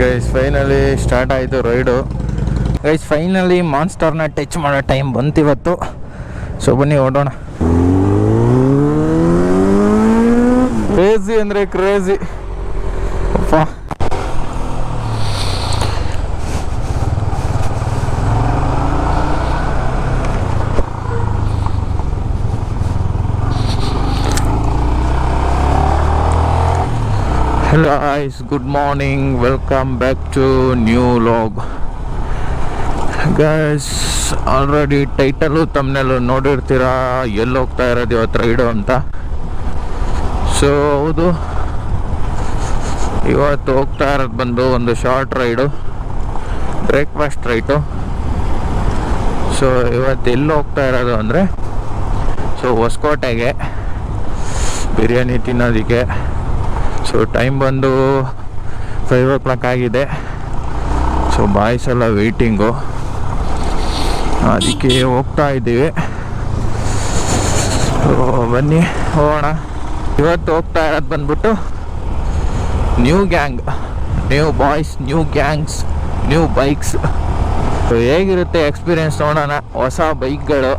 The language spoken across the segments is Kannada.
ಗೈಸ್ ಫೈನಲಿ ಸ್ಟಾರ್ಟ್ ಆಯಿತು ರೈಡು ಗೈಸ್ ಫೈನಲಿ ಮಾನ್ಸ್ಟರ್ನ ಟಚ್ ಮಾಡೋ ಟೈಮ್ ಬಂತಿವತ್ತು. ಸೊ ಬನ್ನಿ ಓಡೋಣ. ಕ್ರೇಜಿ ಅಂದರೆ crazy guys, good morning. Welcome back to new log. Guys already title ತಮ್ಮನೆಲ್ಲ ನೋಡಿರ್ತೀರಾ? ಎಲ್ಲಿ ಹೋಗ್ತಾ ಇರೋದು ಇವತ್ತು ರೈಡು ಅಂತ? ಸೊ ಹೌದು. ಇವತ್ತು ಹೋಗ್ತಾ ಇರೋದು ಬಂದು ಒಂದು short ride breakfast right so ಇವತ್ತು ಎಲ್ಲಿ ಹೋಗ್ತಾ ಇರೋದು ಅಂದರೆ ಸೊ ಹೊಸಕೋಟೆಗೆ ಬಿರಿಯಾನಿ ತಿನ್ನೋದಕ್ಕೆ. ಸೊ ಟೈಮ್ ಬಂದು ಫೈವ್ ಓ ಕ್ಲಾಕ್ ಆಗಿದೆ. ಸೊ ಬಾಯ್ಸ್ ಎಲ್ಲ ವೆಯ್ಟಿಂಗು ಅದಕ್ಕೆ ಹೋಗ್ತಾ ಇದ್ದೀವಿ. ಸೊ ಬನ್ನಿ, ಹೋಗೋಣ. ಇವತ್ತು ಹೋಗ್ತಾ ಇರೋದು ಬಂದ್ಬಿಟ್ಟು new gang new boys new gangs new bikes ಹೇಗಿರುತ್ತೆ ಎಕ್ಸ್ಪೀರಿಯೆನ್ಸ್ ನೋಡೋಣ. ಹೊಸ ಬೈಕ್ಗಳು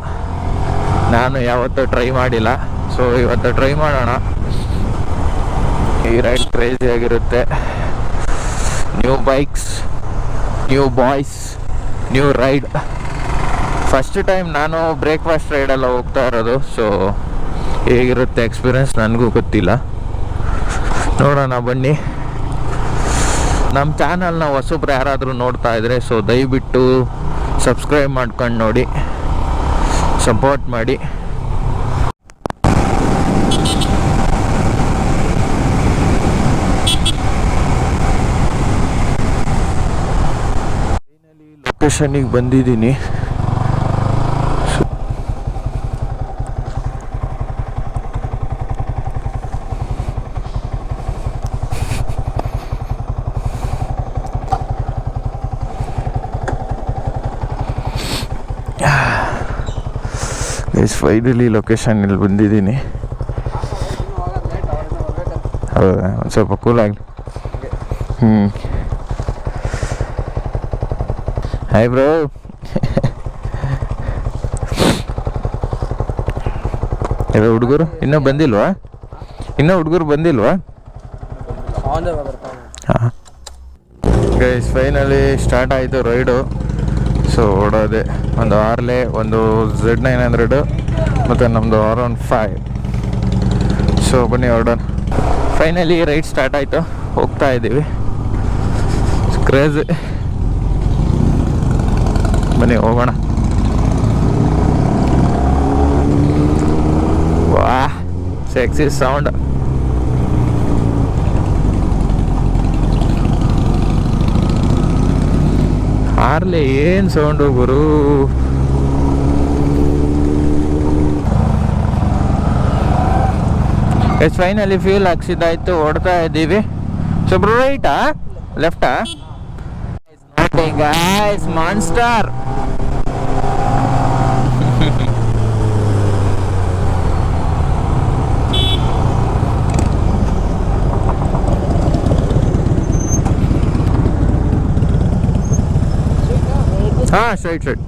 ನಾನು ಯಾವತ್ತೂ ಟ್ರೈ ಮಾಡಿಲ್ಲ. ಸೊ ಇವತ್ತು ಟ್ರೈ ಮಾಡೋಣ. ಈ ರೈಡ್ ಕ್ರೇಜಿ ಆಗಿರುತ್ತೆ. New bikes new boys new ride first time ನಾನು ಬ್ರೇಕ್ಫಾಸ್ಟ್ ರೈಡೆಲ್ಲ ಹೋಗ್ತಾ ಇರೋದು ಸೊ ಹೇಗಿರುತ್ತೆ ಎಕ್ಸ್ಪೀರಿಯನ್ಸ್ ನನಗೂ ಗೊತ್ತಿಲ್ಲ. ನೋಡೋಣ ಬನ್ನಿ. ನಮ್ಮ ಚಾನಲ್ನ ಹೊಸಬ್ರು ಯಾರಾದರೂ ನೋಡ್ತಾ ಇದ್ರೆ ಸೊ ದಯವಿಟ್ಟು ಸಬ್ಸ್ಕ್ರೈಬ್ ಮಾಡ್ಕೊಂಡು ನೋಡಿ ಸಪೋರ್ಟ್ ಮಾಡಿ. ಲೊಕೇಶನಿಗೆ ಬಂದಿದ್ದೀನಿ. ಫೈನಲಿ ಲೊಕೇಶನ್ ಇಲ್ಲಿ ಬಂದಿದ್ದೀನಿ. ಹೌದಾ? ಒಂದು ಸ್ವಲ್ಪ ಕೂಲ್ ಆಗಲಿ. ಹ್ಞೂ ಹಾಯ್ ಬ್ರೋ ಎಲ್ಲ ಹುಡುಗರು? ಇನ್ನೂ ಬಂದಿಲ್ವಾ? ಇನ್ನೂ ಹುಡುಗರು ಬಂದಿಲ್ವಾ? ಹಾಂ ಗೈಸ್ ಫೈನಲಿ ಸ್ಟಾರ್ಟ್ ಆಯಿತು ರೈಡು ಸೊ ಓಡೋದೆ. ಒಂದು ಆರ್ಲೆ ಒಂದು ಝೆಡ್ ನೈನ್ ಹಂಡ್ರೆಡು ಮತ್ತು ನಮ್ಮದು ಆರ್ ಒನ್ ಫೈವ್ ಸೊ ಬನ್ನಿ ಹೊರಡೋಣ ಫೈನಲಿ ರೈಡ್ ಸ್ಟಾರ್ಟ್ ಆಯಿತು. ಹೋಗ್ತಾ ಇದ್ದೀವಿ ಕ್ರೇಜ್ ಬನ್ನಿ ಹೋಗೋಣ. ವಾ ಸೆಕ್ಸಿ ಸೌಂಡ್ ಹಾರ್ಲೆ ಏನ್ ಸೌಂಡ್ ಗುರು? ಎಸ್ ಫೈನಲಿ ಫ್ಯೂಲ್ ಹಾಕ್ಸಿದ್ದಾಯ್ತು ಓಡ್ತಾ ಇದ್ದೀವಿ. ಸೊ ರೈಟಾ ಲೆಫ್ಟಾ ಗಾಯ್ಸ್ ಮಾನ್ಸ್ಟರ್ ಹಾ straight straight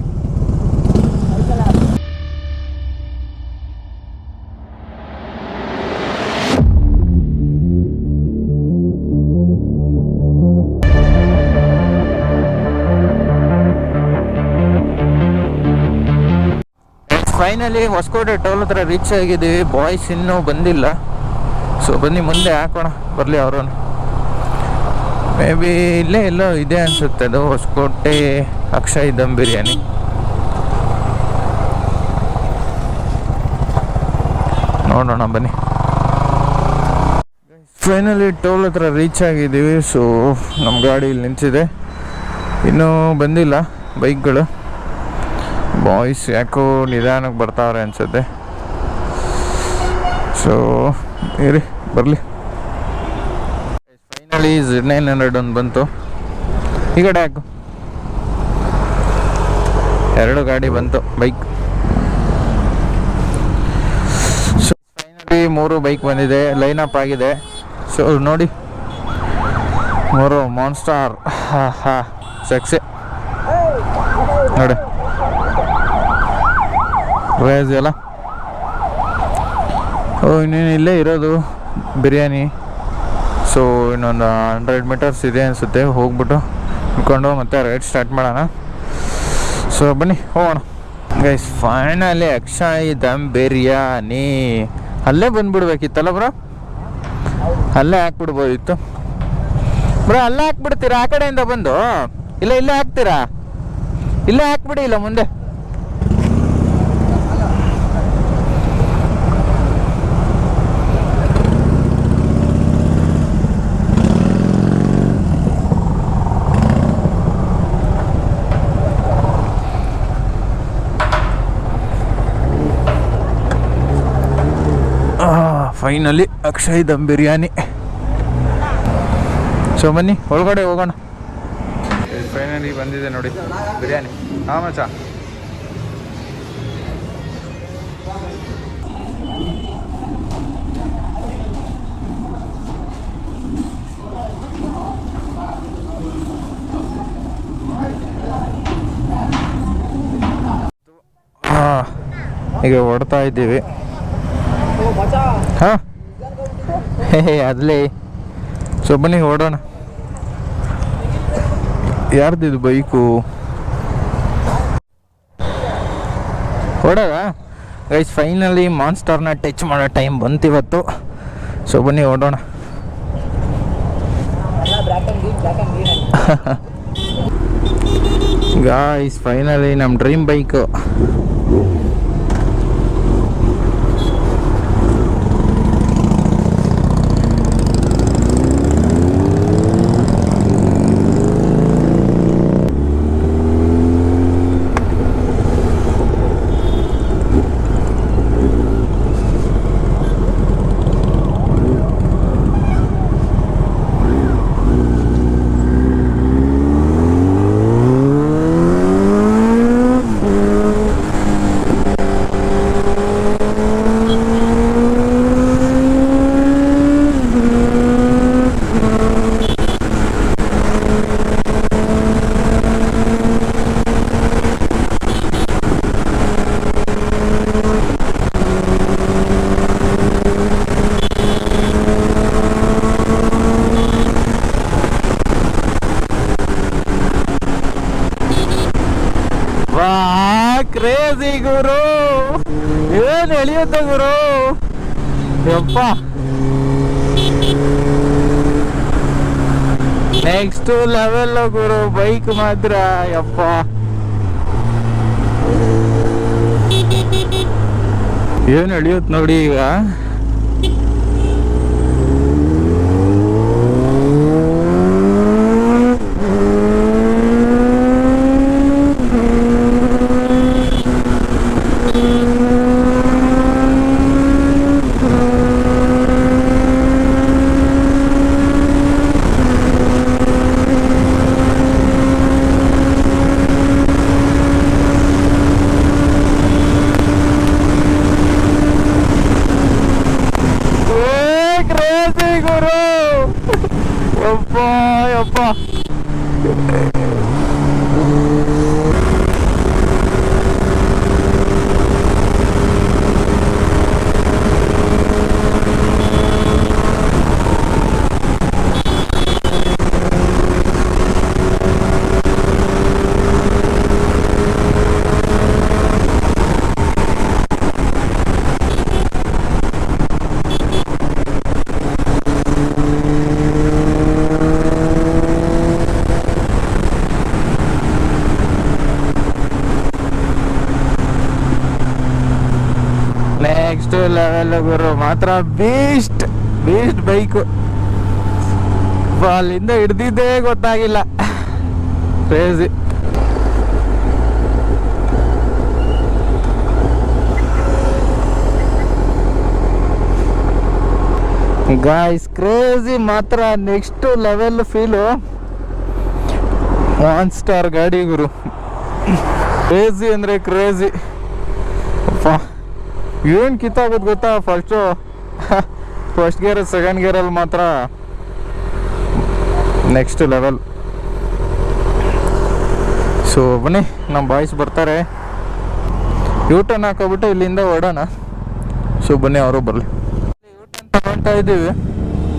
finally Hosakote toll ಹತ್ರ ರೀಚ್ ಆಗಿದ್ದೀವಿ. ಬಾಯ್ಸ್ ಇನ್ನೂ ಬಂದಿಲ್ಲ. ಸೊ ಬನ್ನಿ, ಮುಂದೆ ಹಾಕೋಣ. ಬರಲಿ ಅವರು ಮೇ ಬಿ, ಇಲ್ಲೇ ಎಲ್ಲೋ ಇದೆ ಅನ್ಸುತ್ತೆ. ಅದು ಹೊಸಕೋಟೆ ಅಕ್ಷಯ್ ದಮ್ ಬಿರಿಯಾನಿ. ನೋಡೋಣ, ಬನ್ನಿ. ಫೈನಲಿ ಟೋಲ್ ಹತ್ರ ರೀಚ್ ಆಗಿದ್ದೀವಿ ಸೊ ನಮ್ಮ ಗಾಡಿ ಇಲ್ಲಿ ನಿಂತಿದೆ. ಇನ್ನೂ ಬಂದಿಲ್ಲ ಬೈಕ್ಗಳು. ಬಾಯ್ಸ್ ಯಾಕೋ ನಿಧಾನಕ್ಕೆ ಬರ್ತಾವ್ರೆ ಅನ್ಸುತ್ತೆ. ಸೊ ಇರಿ, ಬರಲಿ. ಫೈನಲಿ ಝಡ್ ನೈನ್ ಹಂಡ್ರೆಡ್ ಒಂದು ಬಂತು. ಈ ಕಡೆ ಹಾಕು. ಎರಡು ಗಾಡಿ ಬಂತು ಬೈಕ್ ಸೊ ಫೈನಲಿ ಮೂರು ಬೈಕ್ ಬಂದಿದೆ ಲೈನ್ ಅಪ್ ಆಗಿದೆ. ಸೊ ನೋಡಿ. ಮೂರು ಮಾನ್ಸ್ಟಾರ್ ಹಾ ಹಾ ಸೆಕ್ಸಿ ನೋಡಿ. ರೈಸ್ ಎಲ್ಲ ಓ, ಇನ್ನೇನು ಇಲ್ಲೇ ಇರೋದು, ಬಿರಿಯಾನಿ. ಸೊ ಇನ್ನೊಂದು ಹಂಡ್ರೆಡ್ ಮೀಟರ್ಸ್ ಇದೆ ಅನಿಸುತ್ತೆ. ಹೋಗ್ಬಿಟ್ಟು ಇಟ್ಕೊಂಡು ಮತ್ತೆ ರೈಡ್ ಸ್ಟಾರ್ಟ್ ಮಾಡೋಣ. ಸೊ ಬನ್ನಿ, ಹೋಗೋಣ. ಗೈಸ್ ಫೈನಲಿ ಅಕ್ಷಯ್ ದಮ್ ಬಿರಿಯಾನಿ ಅಲ್ಲೇ ಬಂದ್ಬಿಡ್ಬೇಕಿತ್ತಲ್ಲ ಬ್ರೋ ಅಲ್ಲೇ ಹಾಕ್ಬಿಡ್ಬೋದಿತ್ತು. ಬ್ರೋ ಅಲ್ಲೇ ಹಾಕ್ಬಿಡ್ತೀರಾ? ಆ ಕಡೆಯಿಂದ ಬಂದು? ಇಲ್ಲ, ಇಲ್ಲೇ ಹಾಕ್ತೀರಾ? ಇಲ್ಲೇ ಹಾಕ್ಬಿಡಿ, ಇಲ್ಲ, ಮುಂದೆ. ಫೈನಲಿ ಅಕ್ಷಯ್ ದಮ್ ಬಿರಿಯಾನಿ. ಸೊ ಬನ್ನಿ ಒಳಗಡೆ ಹೋಗೋಣ. ಫೈನಲಿ ಬಂದಿದೆ ನೋಡಿ ಬಿರಿಯಾನಿ. ಹಾಂ ಮಚ ಹಾಂ ಈಗ ಹೊಡ್ತಾ ಇದ್ದೀವಿ. ಹಾಂ? ಹೇ, ಅದ್ಲೇ. ಸೊ, ಬನ್ನಿ ಓಡೋಣ ಯಾರ್ದಿದು ಬೈಕು? ಓಡೋದ ಗೈಸ್ ಫೈನಲಿ ಮಾನ್ಸ್ಟರ್ನ ಟಚ್ ಮಾಡೋ ಟೈಮ್ ಬಂತಿವತ್ತು. ಸೊ, ಬನ್ನಿ ಓಡೋಣ ಗಾಯ್ಸ್ ಫೈನಲಿ ನಮ್ಮ ಡ್ರೀಮ್ ಬೈಕು ವಾ ಕ್ರೇಜಿ ಗುರು ಏನ್ ಎಳಿಯುತ್ತ ಗುರು? ಯಪ್ಪ. ನೆಕ್ಸ್ಟ್ ಲೆವೆಲ್ ಗುರು ಬೈಕ್ ಮಾತ್ರ. ಯಪ್ಪ. ಏನ್ ಎಳಿಯುತ್ತೆ ನೋಡಿ ಈಗ ಏ ಕ್ರೇಜಿ ಗುರು ಯಪ್ಪ ಯಪ್ಪ ಲೆವೆಲ್ ಗುರು, ಮಾತ್ರ ಬೀಸ್ಟ್ ಬೀಸ್ಟ್ ಬೈಕು ಅಲ್ಲಿಂದ ಹಿಡ್ದಿದ್ದೇ ಗೊತ್ತಾಗಿಲ್ಲ. ಕ್ರೇಜಿ ಗಾಯ್ಸ್ ಕ್ರೇಜಿ ಮಾತ್ರ next level feel one star ಗಾಡಿ ಗುರು. ಕ್ರೇಜಿ ಅಂದರೆ ಕ್ರೇಜಿ ಏನು ಕಿತ್ತಾಗೋದು ಗೊತ್ತಾ? ಫಸ್ಟು ಫಸ್ಟ್ ಗೇರ್ ಸೆಕೆಂಡ್ ಗೇರಲ್ಲಿ ಮಾತ್ರ ನೆಕ್ಸ್ಟ್ ಲೆವೆಲ್ ಸೊ ಬನ್ನಿ ನಮ್ಮ ಬಾಯ್ಸ್ ಬರ್ತಾರೆ. ಯೂಟರ್ನ್ ಹಾಕೋಬಿಟ್ಟು ಇಲ್ಲಿಂದ ಓಡೋಣ ಸೊ ಬನ್ನಿ, ಅವರು ಬರಲಿ. ಯೂಟರ್ನ್ ತಗೊಳ್ತಾ ಇದ್ದೀವಿ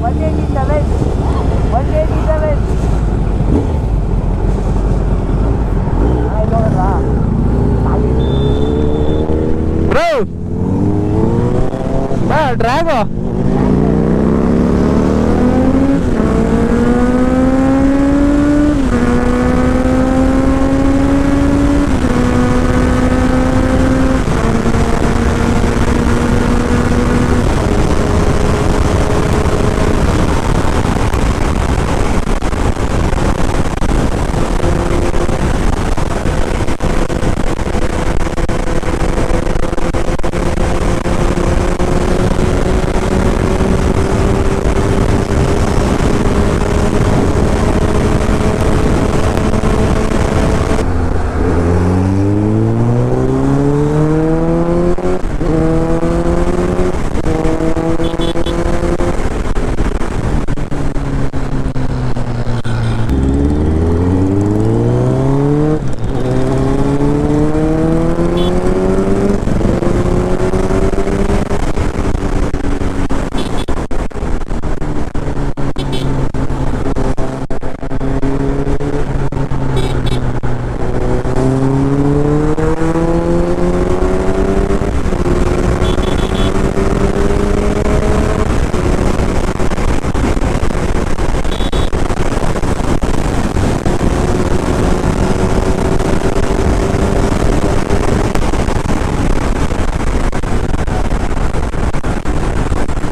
one eighty seven one eighty seven bro ಬಾ ಡ್ರಾಗೋ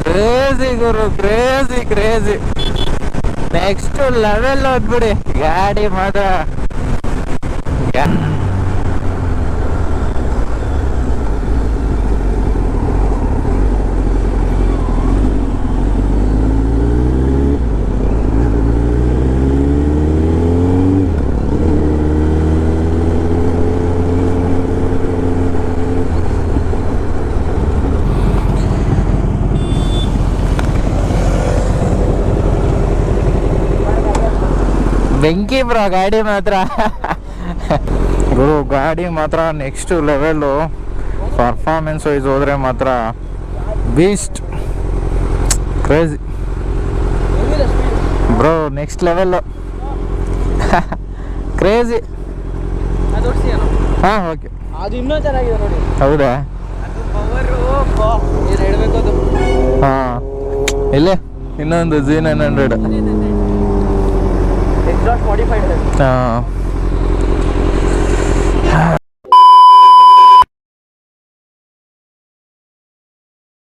ಕ್ರೇಜಿ ಗುರು ಕ್ರೇಜಿ ಕ್ರೇಜಿ ನೆಕ್ಸ್ಟ್ ಲೆವೆಲ್ ಹೋಗ್ಬಿಡಿ ಗಾಡಿ ಮಾತ್ರ. ಬೆಂಕಿ ಬ್ರೋ ಗಾಡಿ ಮಾತ್ರ. ಗುರು ಗಾಡಿ ಮಾತ್ರ ನೆಕ್ಸ್ಟ್ ಲೆವೆಲ್ಲು ಪರ್ಫಾರ್ಮೆನ್ಸ್ ವೈಸ್ ಹೋದ್ರೆ ಮಾತ್ರ beast crazy bro next level crazy ಹಾ ಓಕೆ ಅದು ಇನ್ನೂ ಚೆನ್ನಾಗಿದೆ ನೋಡಿ. ಹೌದಾ? ಹಾಂ. ಇಲ್ಲೇ ಇನ್ನೊಂದು ಜಿ ನೈನ್ ಹಂಡ್ರೆಡ್ मॉडिफाइड है हाँ।